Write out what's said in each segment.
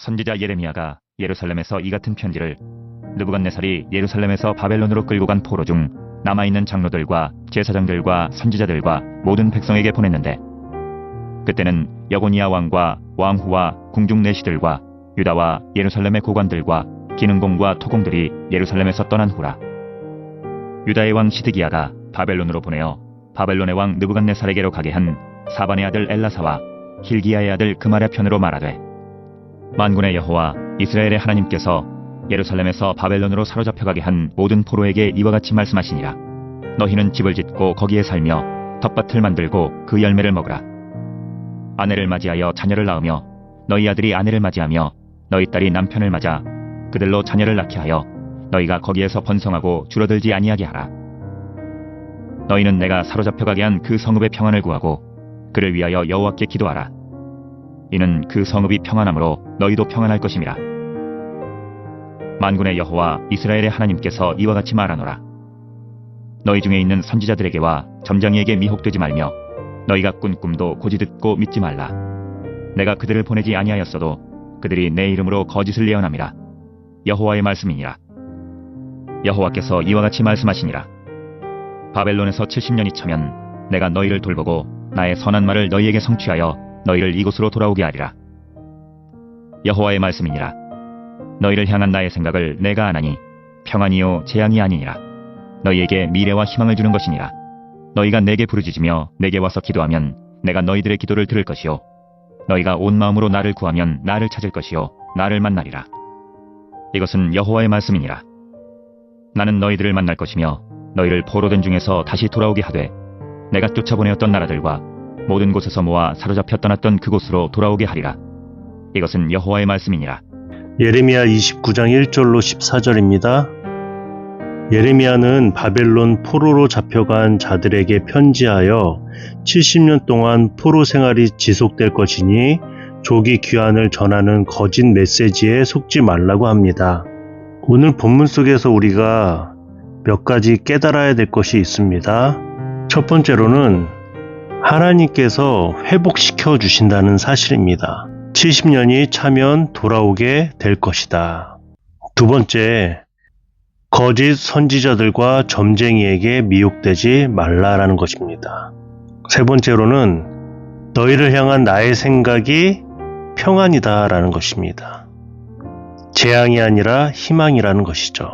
선지자 예레미야가 예루살렘에서 이 같은 편지를 느부갓네살이 예루살렘에서 바벨론으로 끌고 간 포로 중 남아있는 장로들과 제사장들과 선지자들과 모든 백성에게 보냈는데 그때는 여고니아 왕과 왕후와 궁중 내시들과 유다와 예루살렘의 고관들과 기능공과 토공들이 예루살렘에서 떠난 후라 유다의 왕 시드기야가 바벨론으로 보내어 바벨론의 왕 느부갓네살에게로 가게 한 사반의 아들 엘라사와 힐기야의 아들 그말의 편으로 말하되 만군의 여호와 이스라엘의 하나님께서 예루살렘에서 바벨론으로 사로잡혀가게 한 모든 포로에게 이와 같이 말씀하시니라. 너희는 집을 짓고 거기에 살며 텃밭을 만들고 그 열매를 먹으라. 아내를 맞이하여 자녀를 낳으며 너희 아들이 아내를 맞이하며 너희 딸이 남편을 맞아 그들로 자녀를 낳게 하여 너희가 거기에서 번성하고 줄어들지 아니하게 하라. 너희는 내가 사로잡혀가게 한 그 성읍의 평안을 구하고 그를 위하여 여호와께 기도하라 이는 그 성읍이 평안함으로 너희도 평안할 것임이라. 만군의 여호와 이스라엘의 하나님께서 이와 같이 말하노라. 너희 중에 있는 선지자들에게와 점장이에게 미혹되지 말며 너희가 꾼 꿈도 고지 듣고 믿지 말라. 내가 그들을 보내지 아니하였어도 그들이 내 이름으로 거짓을 예언함이라. 여호와의 말씀이니라. 여호와께서 이와 같이 말씀하시니라. 바벨론에서 70년이 차면 내가 너희를 돌보고 나의 선한 말을 너희에게 성취하여 너희를 이곳으로 돌아오게 하리라. 여호와의 말씀이니라. 너희를 향한 나의 생각을 내가 아나니 평안이요 재앙이 아니니라. 너희에게 미래와 희망을 주는 것이니라. 너희가 내게 부르짖으며 내게 와서 기도하면 내가 너희들의 기도를 들을 것이요. 너희가 온 마음으로 나를 구하면 나를 찾을 것이요. 나를 만나리라. 이것은 여호와의 말씀이니라. 나는 너희들을 만날 것이며 너희를 포로된 중에서 다시 돌아오게 하되 내가 쫓아보내었던 나라들과 모든 곳에서 모아 사로잡혀 떠났던 그곳으로 돌아오게 하리라 이것은 여호와의 말씀이니라 예레미야 29장 1절로 14절입니다. 예레미야는 바벨론 포로로 잡혀간 자들에게 편지하여 70년 동안 포로 생활이 지속될 것이니 조기 귀환을 전하는 거짓 메시지에 속지 말라고 합니다. 오늘 본문 속에서 우리가 몇 가지 깨달아야 될 것이 있습니다. 첫 번째로는 하나님께서 회복시켜 주신다는 사실입니다. 70년이 차면 돌아오게 될 것이다. 두 번째, 거짓 선지자들과 점쟁이에게 미혹되지 말라라는 것입니다. 세 번째로는 너희를 향한 나의 생각이 평안이다라는 것입니다. 재앙이 아니라 희망이라는 것이죠.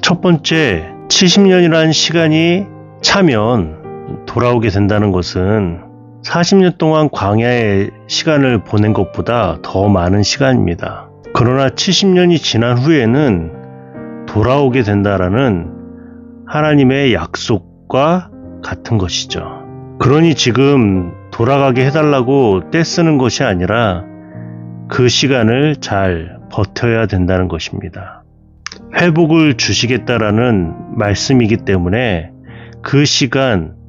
첫 번째, 70년이라는 시간이 차면 돌아오게 된다는 것은 40년 동안 광야의 시간을 보낸 것보다 더 많은 시간입니다. 그러나 70년이 지난 후에는 돌아오게 된다라는 하나님의 약속과 같은 것이죠. 그러니 지금 돌아가게 해달라고 떼쓰는 것이 아니라 그 시간을 잘 버텨야 된다는 것입니다. 회복을 주시겠다라는 말씀이기 때문에 그 시간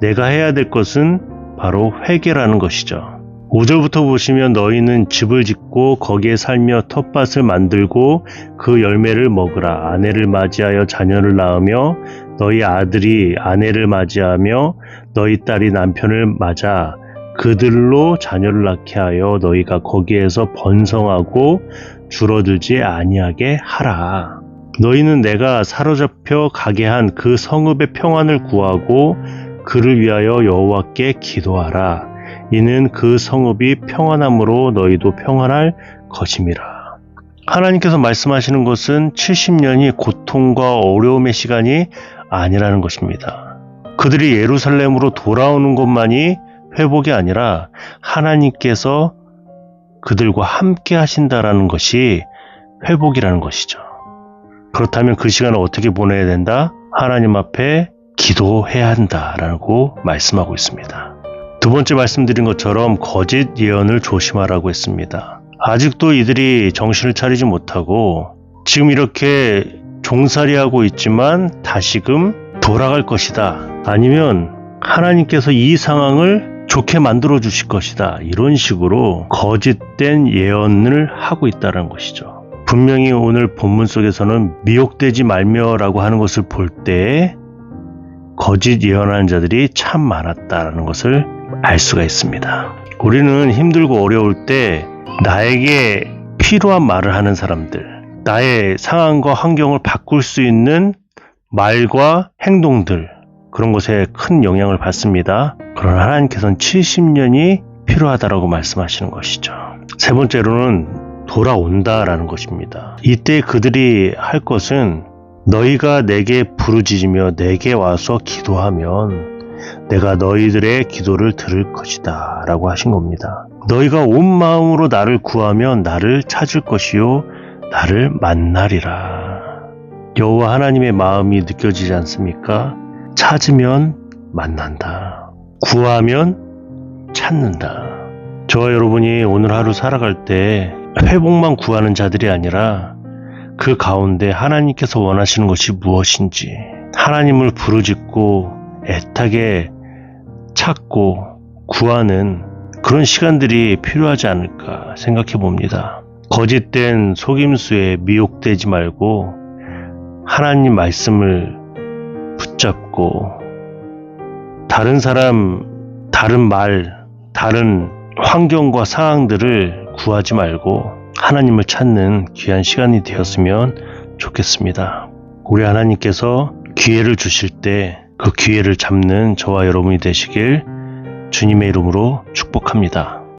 내가 해야 될 것은 바로 회개라는 것이죠. 5절부터 보시면 너희는 집을 짓고 거기에 살며 텃밭을 만들고 그 열매를 먹으라. 아내를 맞이하여 자녀를 낳으며 너희 아들이 아내를 맞이하며 너희 딸이 남편을 맞아 그들로 자녀를 낳게 하여 너희가 거기에서 번성하고 줄어들지 아니하게 하라. 너희는 내가 사로잡혀 가게 한 그 성읍의 평안을 구하고 그를 위하여 여호와께 기도하라. 이는 그 성읍이 평안함으로 너희도 평안할 것임이라. 하나님께서 말씀하시는 것은 70년이 고통과 어려움의 시간이 아니라는 것입니다. 그들이 예루살렘으로 돌아오는 것만이 회복이 아니라 하나님께서 그들과 함께 하신다라는 것이 회복이라는 것이죠. 그렇다면 그 시간을 어떻게 보내야 된다? 하나님 앞에 기도해야 한다라고 말씀하고 있습니다. 두 번째 말씀드린 것처럼 거짓 예언을 조심하라고 했습니다. 아직도 이들이 정신을 차리지 못하고 지금 이렇게 종살이하고 있지만 다시금 돌아갈 것이다. 아니면 하나님께서 이 상황을 좋게 만들어 주실 것이다. 이런 식으로 거짓된 예언을 하고 있다는 것이죠. 분명히 오늘 본문 속에서는 미혹되지 말며라고 하는 것을 볼 때 거짓 예언하는 자들이 참 많았다라는 것을 알 수가 있습니다. 우리는 힘들고 어려울 때 나에게 필요한 말을 하는 사람들, 나의 상황과 환경을 바꿀 수 있는 말과 행동들, 그런 것에 큰 영향을 받습니다. 그러나 하나님께서는 70년이 필요하다라고 말씀하시는 것이죠. 세 번째로는 돌아온다라는 것입니다. 이때 그들이 할 것은 너희가 내게 부르짖으며 내게 와서 기도하면 내가 너희들의 기도를 들을 것이다 라고 하신 겁니다. 너희가 온 마음으로 나를 구하면 나를 찾을 것이요 나를 만나리라. 여호와 하나님의 마음이 느껴지지 않습니까? 찾으면 만난다. 구하면 찾는다. 저와 여러분이 오늘 하루 살아갈 때 회복만 구하는 자들이 아니라 그 가운데 하나님께서 원하시는 것이 무엇인지 하나님을 부르짖고 애타게 찾고 구하는 그런 시간들이 필요하지 않을까 생각해 봅니다. 거짓된 속임수에 미혹되지 말고 하나님 말씀을 붙잡고 다른 사람, 다른 말, 다른 환경과 상황들을 구하지 말고 하나님을 찾는 귀한 시간이 되었으면 좋겠습니다. 우리 하나님께서 기회를 주실 때 그 기회를 잡는 저와 여러분이 되시길 주님의 이름으로 축복합니다.